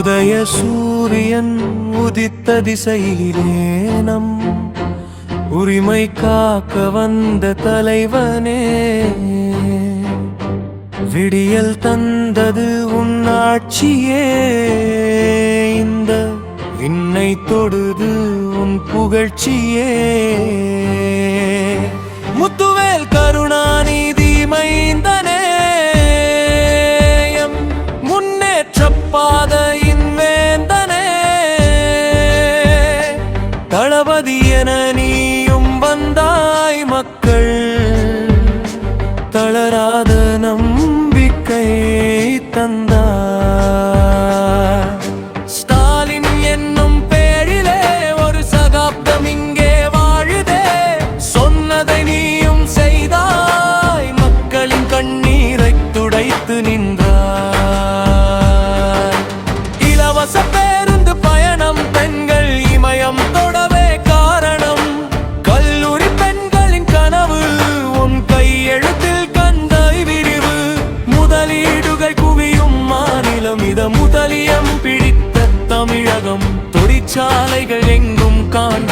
உதய சூரியன் உதித்த திசையிலே நம் உரிமை காக்க வந்த தலைவனே. விடியல் தந்தது உன் ஆட்சியே. இந்த விண்ணை தொடு புகழ்ச்சியே. முத்துவேல் கருணாநிதி மைந்தனே. எம் முன்னேற்றப் வேந்தனே. தளபதி என நீயும் வந்தாய் மக்கள். தளராத நம்பிக்கை தந்த இலவச பேருந்து பயணம் பெண்கள் இமயம் தொடவே காரணம். கல்லூரி பெண்களின் கனவு உன் கையெழுத்தில் கந்தாய் விரிவு. முதலீடுகள் குவியும் மாநிலம் இத முதலியம் பிடித்த தமிழகம். தொழிற்சாலைகள் எங்கும் காண